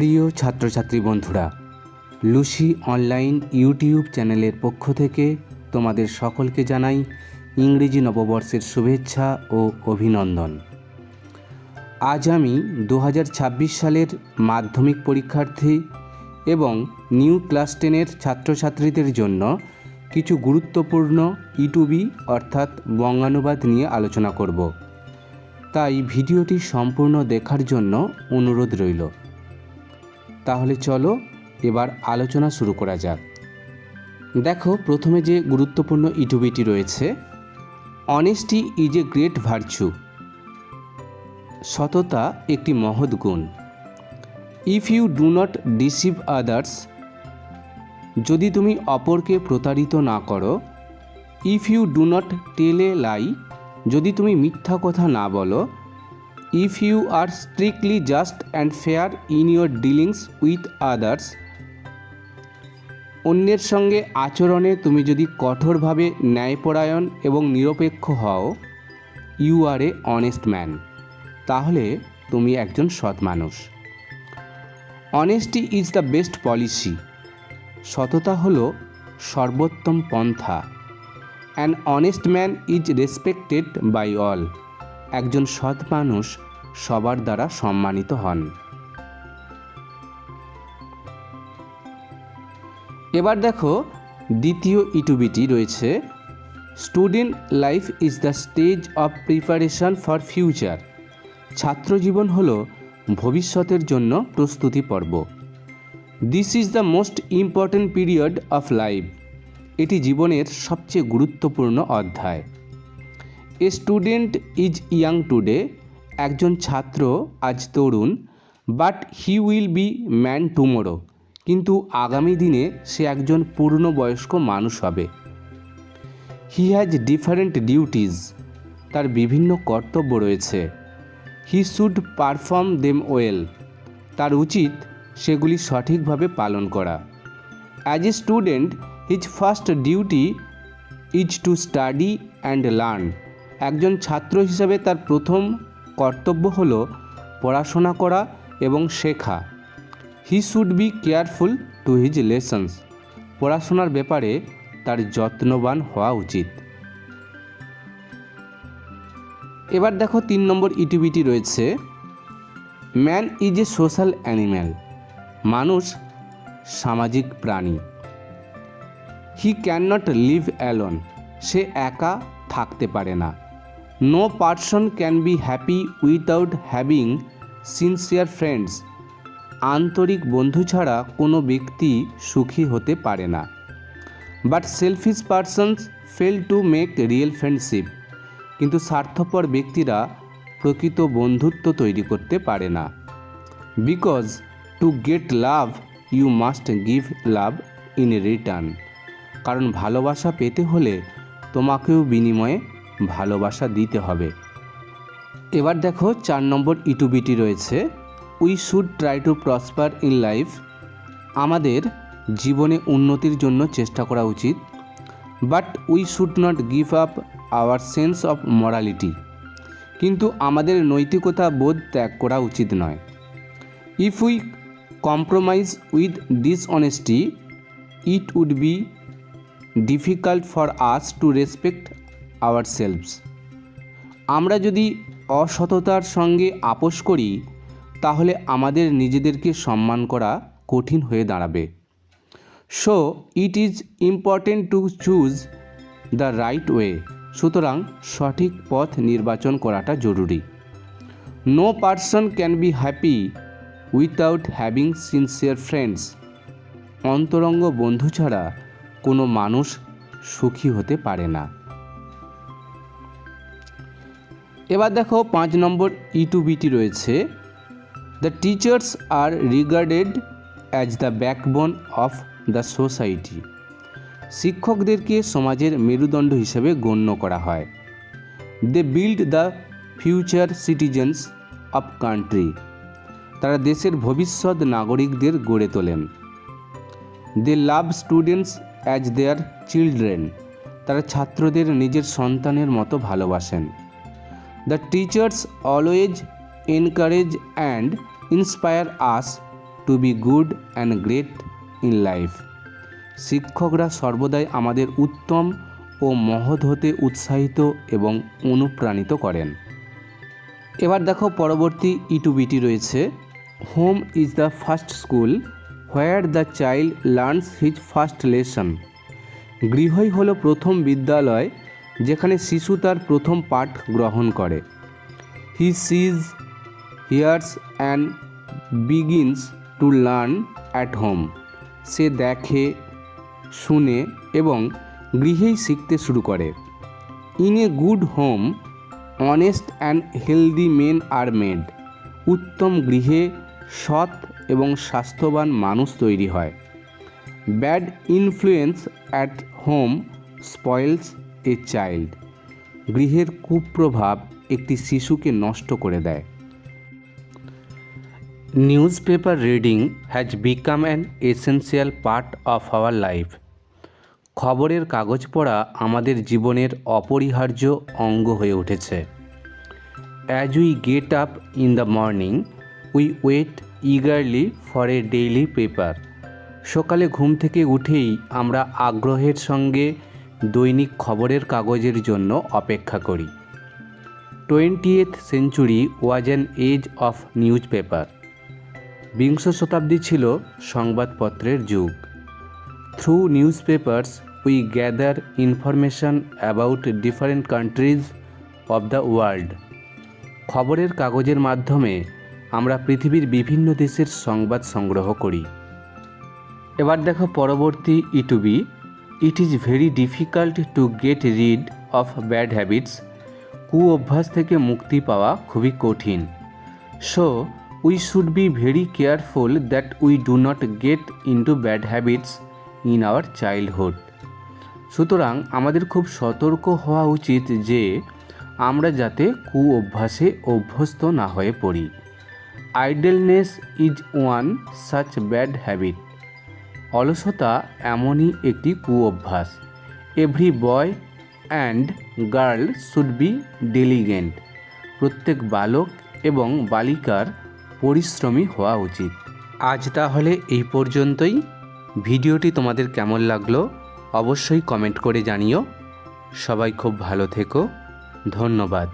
প্রিয় ছাত্রছাত্রী বন্ধুরা, লুসি অনলাইন ইউটিউব চ্যানেলের পক্ষ থেকে তোমাদের সকলকে জানাই ইংরেজি নববর্ষের শুভেচ্ছা ও অভিনন্দন। আজ আমি দু হাজার ছাব্বিশ সালের মাধ্যমিক পরীক্ষার্থী এবং নিউ ক্লাস টেনের ছাত্রছাত্রীদের জন্য কিছু গুরুত্বপূর্ণ ইটুবি অর্থাৎ বঙ্গানুবাদ নিয়ে আলোচনা করব। তাই ভিডিওটি সম্পূর্ণ দেখার জন্য অনুরোধ রইল। তাহলে চলো এবার আলোচনা শুরু করা যাক। দেখো, প্রথমে যে গুরুত্বপূর্ণ ইটুবিটি রয়েছে honesty is a great virtue সততা একটি মহৎ গুণ। If you do not deceive others যদি তুমি অপরকে প্রতারিত না করো ইফ ইউ ডু নট টেলে লাই যদি তুমি মিথ্যা কথা না বলো if you are strictly just and fair in your dealings with others অন্যের সঙ্গে আচরণে তুমি যদি কঠোরভাবে ন্যায়পরায়ণ এবং নিরপেক্ষ হও you are a honest man তাহলে তুমি একজন সৎ মানুষ। Honesty is the best policy সততা হল সর্বোত্তম পন্থা। An honest man is respected by all একজন সৎ মানুষ সবার দ্বারা সম্মানিত হন। এবার দেখো দ্বিতীয় ইটুবিটি রয়েছে। Student life is the stage of preparation for future ছাত্রজীবন হল ভবিষ্যতের জন্য প্রস্তুতি পর্ব। This is the most important period of life এটি জীবনের সবচেয়ে গুরুত্বপূর্ণ অধ্যায়। A student is young today একজন ছাত্র আজ তরুণ but he will be man tomorrow কিন্তু আগামী দিনে সে একজন পূর্ণবয়স্ক মানুষ হবে। হি হ্যাজ ডিফারেন্ট ডিউটিজ তার বিভিন্ন কর্তব্য রয়েছে। He should perform them well তার উচিত সেগুলি সঠিকভাবে পালন করা। As a student his first duty is to study and learn একজন ছাত্র হিসাবে তার প্রথম কর্তব্য হল পড়াশোনা করা এবং শেখা। He should be careful to his lessons পড়াশোনার ব্যাপারে তার যত্নবান হওয়া উচিত। এবার দেখো তিন নম্বর ইটিভিটি রয়েছে। Man is a social animal মানুষ সামাজিক প্রাণী। He can not live alone সে একা থাকতে পারে না। No person can be happy without having sincere friends আন্তরিক বন্ধু ছাড়া কোনো ব্যক্তি সুখী হতে পারে না। But selfish persons fail to make real friendship কিন্তু স্বার্থপর ব্যক্তিরা প্রকৃত বন্ধুত্ব তৈরি করতে পারে না। Because to get love you must give love in return কারণ ভালোবাসা পেতে হলে তোমাকেও বিনিময়ে ভালোবাসা দিতে হবে। এবার দেখো চার নম্বর ইটুবিটি রয়েছে। We should try to prosper in life আমাদের জীবনে উন্নতির জন্য চেষ্টা করা উচিত। But we should not give up our sense of morality কিন্তু আমাদের নৈতিকতা বোধ ত্যাগ করা উচিত নয়। If we compromise with dishonesty it would be difficult for us to respect ourselves আমরা যদি অসততার সঙ্গে আপোষ করি, তাহলে আমাদের নিজেদেরকে সম্মান করা কঠিন হয়ে দাঁড়াবে। So it is important to choose the right way সুতরাং সঠিক পথ নির্বাচন করাটা জরুরি। No person can be happy without having sincere friends অন্তরঙ্গ বন্ধু ছাড়া কোনো মানুষ সুখী হতে পারে না। এবার দেখো পাঁচ নম্বর ইটুবিটি রয়েছে। The teachers are regarded as the backbone of the society শিক্ষকদেরকে সমাজের মেরুদণ্ড হিসেবে গণ্য করা হয়। They build the future citizens of country তারা দেশের ভবিষ্যৎ নাগরিকদের গড়ে তোলেন। They love students as their children তারা ছাত্রদের নিজের সন্তানের মতো ভালোবাসেন। The teachers always encourage and inspire us to be good and great in life শিক্ষকরা সর্বদাই আমাদের উত্তম ও মহৎ হতে উৎসাহিত এবং অনুপ্রাণিত করেন। এবার দেখো পরবর্তী ইটুবিটি রয়েছে। Home is the first school where the child learns his first lesson গৃহই হলো প্রথম বিদ্যালয় যেখানে শিশু তার প্রথম পাঠ গ্রহণ করে। He sees hears and begins to learn at home সে দেখে, শুনে এবং গৃহেই শিখতে শুরু করে। In a good home honest and healthy men are made উত্তম গৃহে সৎ এবং স্বাস্থ্যবান মানুষ তৈরি হয়। Bad influence at home spoils a child. গৃহের কুপ্রভাব একটি শিশুকে নষ্ট করে দেয়। Newspaper reading has become an essential part of our life. খবরের কাগজ পড়া আমাদের জীবনের অপরিহার্য অঙ্গ হয়ে উঠেছে। As we get up in the morning we wait eagerly for a daily paper সকালে ঘুম থেকে উঠেই আমরা আগ্রহের সঙ্গে দৈনিক খবরের কাগজের জন্য অপেক্ষা করি। Twentieth century was an age of newspaper বিংশ শতাব্দী ছিল সংবাদপত্রের যুগ। Through newspapers we gather information about different countries of the world. খবরের কাগজের মাধ্যমে আমরা পৃথিবীর বিভিন্ন দেশের সংবাদ সংগ্রহ করি। এবার দেখো পরবর্তী ইটুবি it is very difficult to get rid of bad habits কু অভ্যাস থেকে মুক্তি পাওয়া খুবই কঠিন। So we should be very careful that we do not get into bad habits in our childhood সুতরাং আমাদের খুব সতর্ক হওয়া উচিত যে আমরা যাতে কু অভ্যাসে অভ্যস্ত না হয়ে পড়ি। Idleness is one such bad habit অলসতা এমনই একটি কু অভ্যাস every boy and girl should be diligent প্রত্যেক বালক এবং বালিকার পরিশ্রমী হওয়া উচিত। আজ তাহলে এই পর্যন্তই। ভিডিওটি তোমাদের কেমন লাগল অবশ্যই কমেন্ট করে জানিও। সবাই খুব ভালো থেকো। ধন্যবাদ।